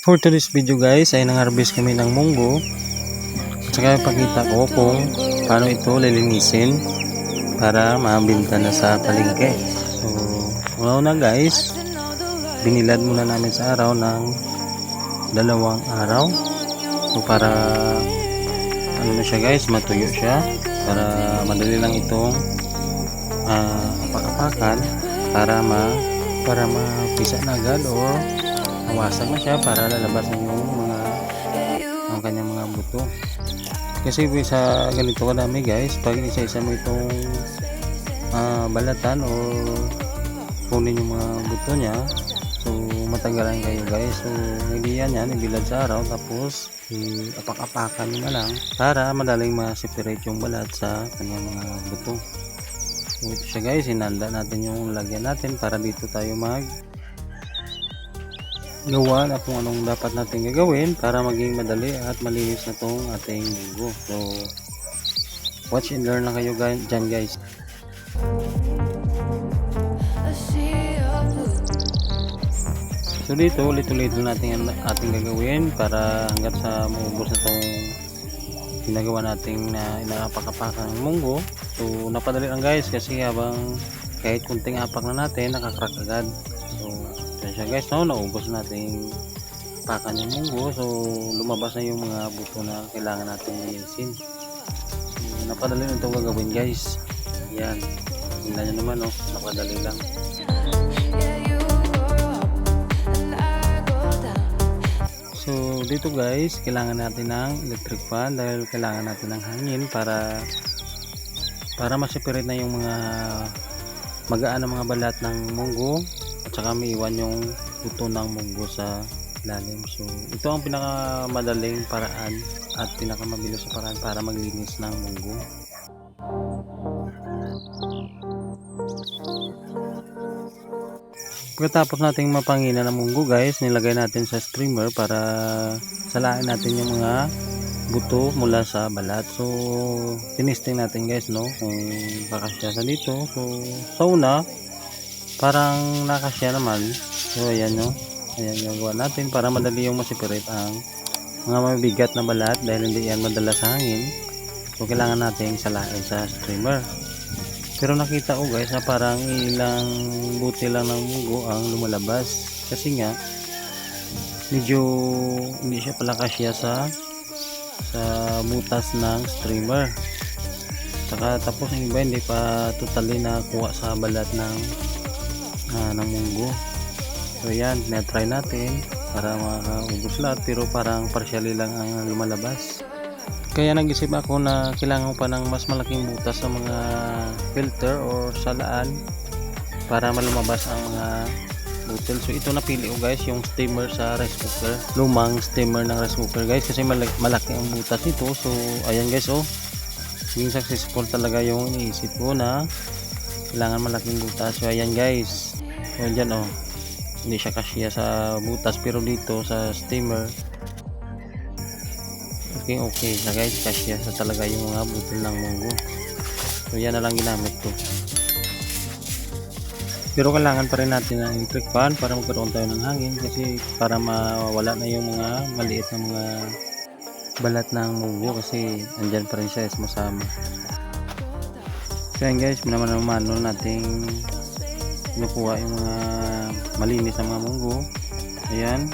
For today's video guys ay nang-harvest kami ng munggo at saka ipakita ko kung paano ito lilinisin para mabinta na sa palengke. So, una na guys, binilad muna namin sa araw ng dalawang araw. So, para ano na siya guys, matuyo siya para madali lang itong ah, apak-apakan para ma para mapisa na agad or mawasag na siya para lalabas na yung mga ang kanyang mga buto. Kasi sa ganito kadami guys pag isa-isa mo itong ah, balatan or kunin yung mga buto niya so matagalan kayo guys. So hindi yan ibilad sa araw. Tapos iapak-apakan nyo na lang para madaling ma-separate yung balat sa kanyang mga buto. So ito siya guys hinanda natin yung lagyan natin para dito tayo mag gawa na kung anong dapat natin gagawin para maging madali at malinis na tong ating munggo. So, watch and learn lang kayo dyan guys. So dito, ulit-ulit natin ang ating gagawin para hanggat sa maubos na tong ginagawa nating na inaapak-apakan ng munggo. So, napadali lang guys kasi habang kahit kunting apak na natin, nakakrak agad. So, yan siya guys, no? naubos natin pakan yung munggo. So, lumabas na yung mga buto na kailangan natin linisin. So, napadali na itong gagawin guys. Yan. Tingnan nyo naman, no? napadali lang. So, dito guys, kailangan natin ng electric fan dahil kailangan natin ng hangin para para ma-separate na yung mga magaan na mga balat ng munggo at saka maiwan yung buto ng munggo sa ilalim. So, ito ang pinakamadaling paraan at pinakamabilis sa paraan para maglinis ng munggo. Pagkatapos nating mapangina ng munggo guys, nilagay natin sa streamer para salain natin yung mga buto mula sa balat. So, tinisting natin guys, no? Kung kakasya sa dito. So, sa una, parang nakasya naman. So, ayan, no? Ayan yung gawa natin para madali yung masiparate ang mga mabigat na balat dahil hindi yan madala sa hangin. So, kailangan natin salain sa streamer. Pero nakita ko guys na parang ilang buti lang ng munggo ang lumalabas. Kasi nga, medyo hindi siya pala kasya sa sa butas ng streamer saka tapos ang iba hindi pa totally nakuha sa balat ng uh, ng munggo so yan na-try natin para makaubos lahat pero parang partially lang ang lumalabas kaya nag-isip ako na kailangan pa ng mas malaking butas sa mga filter or salaan para malumabas ang mga bottle. So ito napili ko guys yung steamer sa rice cooker. Lumang steamer ng rice cooker guys kasi malaki, malaki ang butas nito. So ayan guys oh. Yung successful talaga yung iniisip ko na kailangan malaking butas. So ayan guys. Dyan oh. Hindi siya kasya sa butas pero dito sa steamer. Okay okay. Na guys kasya sa talaga yung mga butil ng munggo. So yan na lang ginamit ko. Pero kailangan pa rin natin ng electric fan para magkaroon tayo ng hangin kasi para mawala na yung mga maliit na mga balat ng munggo kasi andyan pa rin siya sumasama so yan guys minaman-mano nating kinukuha yung mga malinis na mga munggo ayan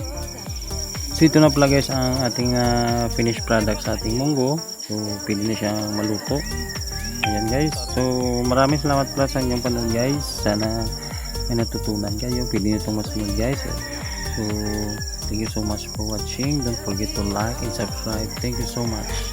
So ito na pala guys ang ating uh, finished product sa ating munggo. So pwede na siyang maluto. Ayan guys. So maraming salamat pala sa inyong panood guys. Sana may natutunan kayo. Pwede nyo itong masunod guys. So thank you so much for watching. Don't forget to like and subscribe. Thank you so much.